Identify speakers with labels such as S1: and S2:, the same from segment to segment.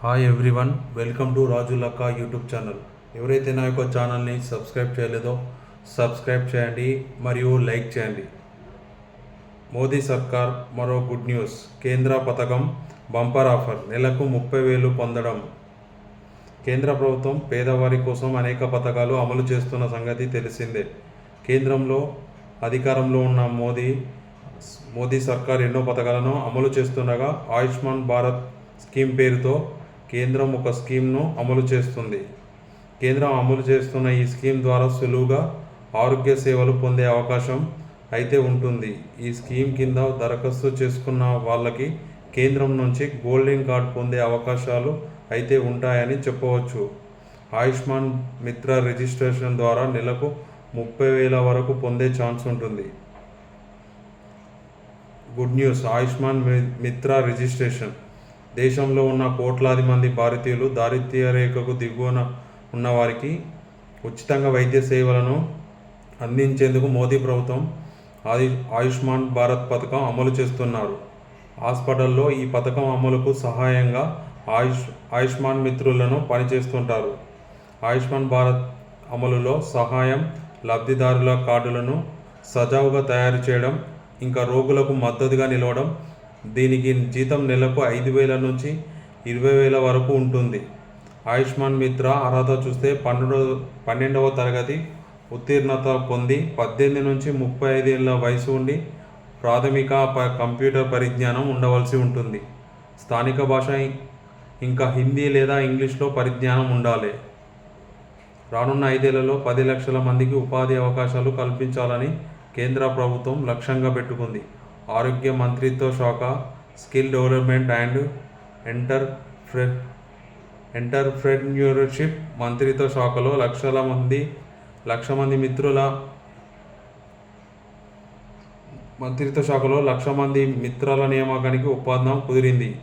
S1: Hi everyone welcome to Raju Lakka YouTube channel ఎవరైతే నా యొక్క ఛానల్ని సబ్స్క్రైబ్ చేయలేదో సబ్స్క్రైబ్ చేయండి మరియు లైక్ చేయండి. మోదీ సర్కార్ మరో గుడ్ న్యూస్ కేంద్ర పథకం బంపర్ ఆఫర్. నెలకు ముప్పై వేలు పొందడం. కేంద్ర ప్రభుత్వం పేదవారి కోసం అనేక పథకాలు అమలు చేస్తున్న సంగతి తెలిసిందే. కేంద్రంలో అధికారంలో ఉన్న మోదీ మోదీ సర్కార్ ఎన్నో పథకాలను అమలు చేస్తుండగా ఆయుష్మాన్ భారత్ స్కీమ్ పేరుతో కేంద్రం ఒక స్కీమ్ను అమలు చేస్తుంది. కేంద్రం అమలు చేస్తున్న ఈ స్కీమ్ ద్వారా సులువుగా ఆరోగ్య సేవలు పొందే అవకాశం అయితే ఉంటుంది. ఈ స్కీమ్ కింద దరఖాస్తు చేసుకున్న వాళ్ళకి కేంద్రం నుంచి గోల్డెన్ కార్డ్ పొందే అవకాశాలు అయితే ఉంటాయని చెప్పవచ్చు. ఆయుష్మాన్ మిత్ర రిజిస్ట్రేషన్ ద్వారా నెలకు ముప్పై వేల వరకు పొందే ఛాన్స్ ఉంటుంది. Good news. ఆయుష్మాన్ మి- మిత్ర రిజిస్ట్రేషన్. దేశంలో ఉన్న కోట్లాది మంది భారతీయులు దారిద్ర్య రేఖకు దిగువన ఉన్నవారికి ఉచితంగా వైద్య సేవలను అందించేందుకు మోదీ ప్రభుత్వం ఆయు ఆయుష్మాన్ భారత్ పథకం అమలు చేస్తున్నారు. హాస్పిటల్లో ఈ పథకం అమలుకు సహాయంగా ఆయుష్ ఆయుష్మాన్ మిత్రులను పనిచేస్తుంటారు. ఆయుష్మాన్ భారత్ అమలులో సహాయం లబ్ధిదారుల కార్డులను సజావుగా తయారు చేయడం ఇంకా రోగులకు మద్దతుగా నిలవడం దీనికి జీతం నెలకు ఐదు వేల నుంచి ఇరవై వేల వరకు ఉంటుంది. ఆయుష్మాన్ మిత్ర అర్హత చూస్తే పన్నెండు పన్నెండవ తరగతి ఉత్తీర్ణత పొంది పద్దెనిమిది నుంచి ముప్పై ఐదేళ్ళ వయసు ఉండి ప్రాథమిక ప- కంప్యూటర్ పరిజ్ఞానం ఉండవలసి ఉంటుంది. స్థానిక భాష ఇంకా హిందీ లేదా ఇంగ్లీష్లో పరిజ్ఞానం ఉండాలి. రానున్న ఐదేళ్ళలో పది లక్షల మందికి ఉపాధి అవకాశాలు కల్పించాలని కేంద్ర ప్రభుత్వం లక్ష్యంగా పెట్టుకుంది. ఆరోగ్య మంత్రిత్వ శాఖ skill development and enter entrepreneurship మంత్రిత్వ శాఖలో లక్షల మంది లక్ష మంది మిత్రుల మంత్రిత్వ శాఖలో లక్ష మంది మిత్రాల నియామకానికి ఒప్పందం కుదిరింది.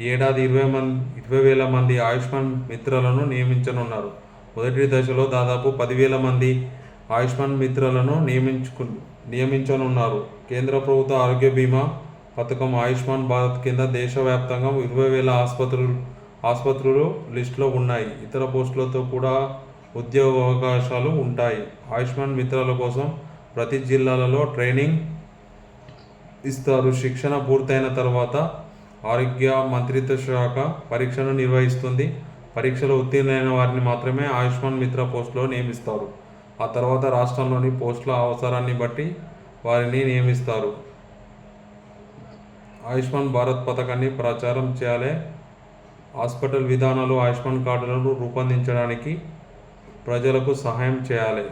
S1: ఏడాది ఇరవై మంది ఇరవై వేల మంది ఆయుష్మాన్ మిత్రులను నియమించనున్నారు. మొదటి దశలో దాదాపు పదివేల మంది ఆయుష్మాన్ మిత్రలను నియమించుకు నియమించనున్నారు. కేంద్ర ప్రభుత్వ ఆరోగ్య బీమా పథకం ఆయుష్మాన్ భారత్ కింద దేశవ్యాప్తంగా ఇరవై వేల ఆసుపత్రులు ఆసుపత్రులు లిస్టులో ఉన్నాయి. ఇతర పోస్టులతో కూడా ఉద్యోగ అవకాశాలు ఉంటాయి. ఆయుష్మాన్ మిత్రాల కోసం ప్రతి జిల్లాలలో ట్రైనింగ్ ఇస్తారు. శిక్షణ పూర్తయిన తర్వాత ఆరోగ్య మంత్రిత్వ శాఖ పరీక్షను నిర్వహిస్తుంది. పరీక్షలో ఉత్తీర్ణులైన వారిని మాత్రమే ఆయుష్మాన్ మిత్ర పోస్టులో నియమిస్తారు. ఆ తర్వాత రాష్ట్రంలోని పోస్టుల అవసరాన్ని బట్టి వారిని నియమిస్తారు. ఆయుష్మాన్ భారత్ పథకాన్ని ప్రచారం చేయాలి. హాస్పిటల్ విధానాలు ఆయుష్మాన్ కార్డులను రూపొందించడానికి ప్రజలకు సహాయం చేయాలి.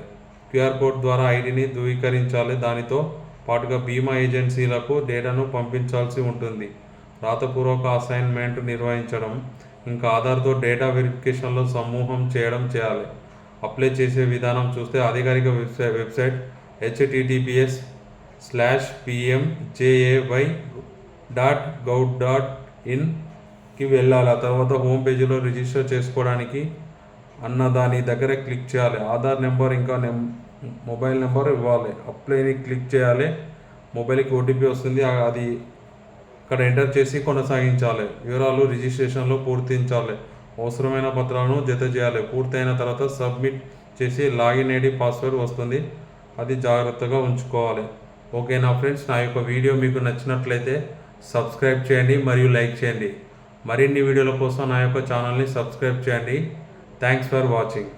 S1: క్యూఆర్ కోడ్ ద్వారా ఐడిని ధృవీకరించాలి. దానితో పాటుగా బీమా ఏజెన్సీలకు డేటాను పంపించాల్సి ఉంటుంది. రాతపూర్వక అసైన్మెంట్ నిర్వహించడం ఇంకా ఆధార్తో డేటా వెరిఫికేషన్లో సమూహం చేయడం చేయాలి. అప్లై చేసే విధానం చూస్తే అధికారిక website website HTTPS slash PMJAY dot gov dot ఇన్కి వెళ్ళాలి. ఆ తర్వాత హోమ్ పేజీలో రిజిస్టర్ చేసుకోవడానికి అన్న దాని దగ్గర క్లిక్ చేయాలి. ఆధార్ నెంబర్ ఇంకా నెం మొబైల్ నెంబర్ ఇవ్వాలి. అప్లైని క్లిక్ చేయాలి. మొబైల్కి ఓటీపీ వస్తుంది. అది ఇక్కడ ఎంటర్ చేసి కొనసాగించాలి. వివరాలు రిజిస్ట్రేషన్లో పూర్తించాలి. అవసరమైన పత్రాలను జత చేయాలి. పూర్తయిన తర్వాత సబ్మిట్ చేసి లాగిన్ ఐడి పాస్వర్డ్ వస్తుంది. అది జాగ్రత్తగా ఉంచుకోవాలి. ఓకే నా ఫ్రెండ్స్? నా యొక్క వీడియో మీకు నచ్చినట్లయితే సబ్స్క్రైబ్ చేయండి మరియు లైక్ చేయండి. మరిన్ని వీడియోల కోసం నా యొక్క ఛానల్ని సబ్స్క్రైబ్ చేయండి. Thanks for watching.